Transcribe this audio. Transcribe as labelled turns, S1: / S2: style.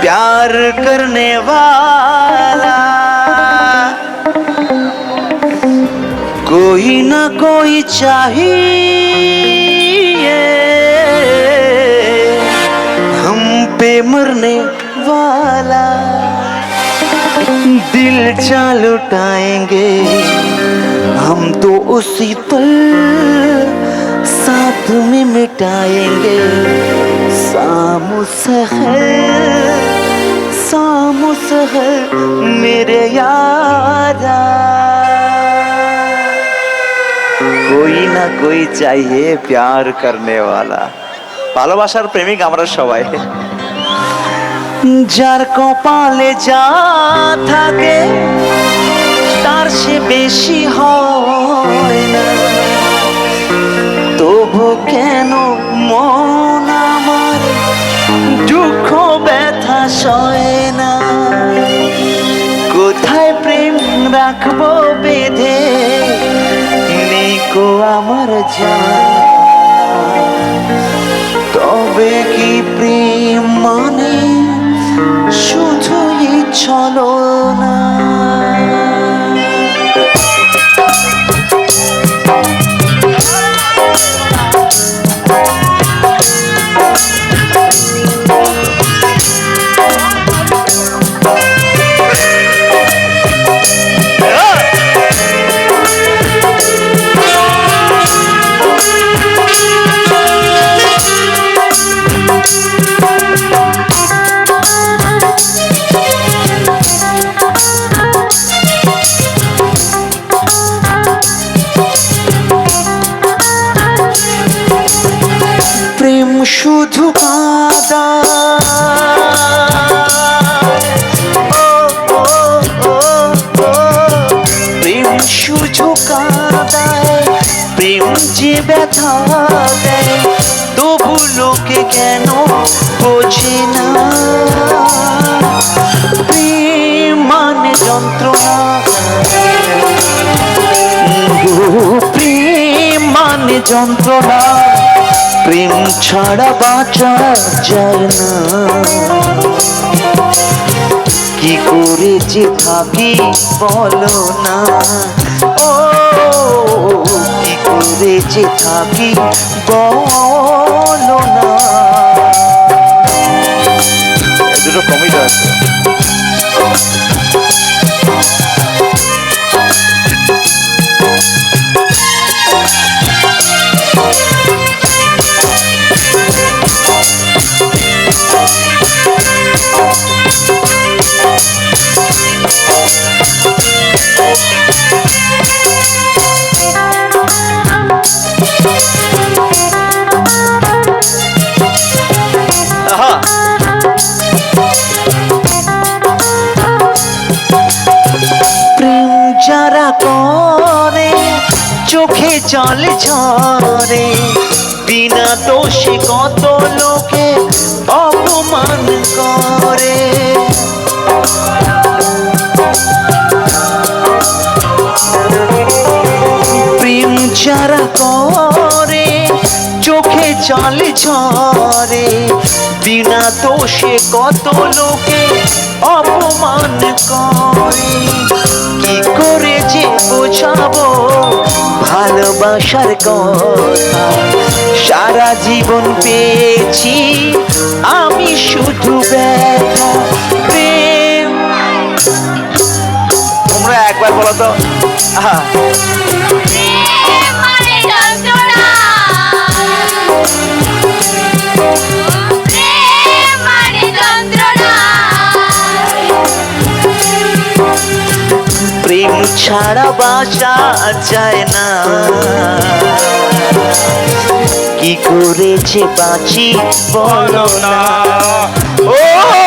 S1: प्यार करने वाला। कोई ना कोई चाहिए। हम पे मरने वाला। दिल चाल उठाएँगे। हम तो उसी पल साथ में मिटाएँगे। सामु सहर सामु सहर मेरे यारा कोई ना कोई चाहिए प्यार करने वाला ভালোবাসার প্রেমিক আমরা সবাই যার কপালে যা থাকে তার সে বেশি হয় সয় না। কোথায় প্রেম রাখব বেঁধে? নেকো আমার যা তবে কি প্রেম শুধু কাদা প্রেম শুধু কাদায়, প্রেম যে ব্যথা দেয়, তবু লোকে কেন বোঝে না। প্রেম মানে যন্ত্রণা যন্ত্রণা। প্রেম ছাড়া বাঁচা যায় না। কি করে যে থাকি বলো না। ও, কি করে যে থাকি বলো না। দুটো কমিটা আছে। চোখে জল ঝরে। বিনা দোষে কত লোকে অপমান করে। প্রেম যারা করে, চোখে জল ঝরে। বিনা দোষে কত লোকে অপমান করে। কি করে যে বোঝাবো ভালোবাসার কথা। সারা জীবন পেয়েছি আমি শুধু তোমরা একবার বলো তো? ছাড়া বাসা যায় না। কি করেছে বাঁচি বলো না। ও!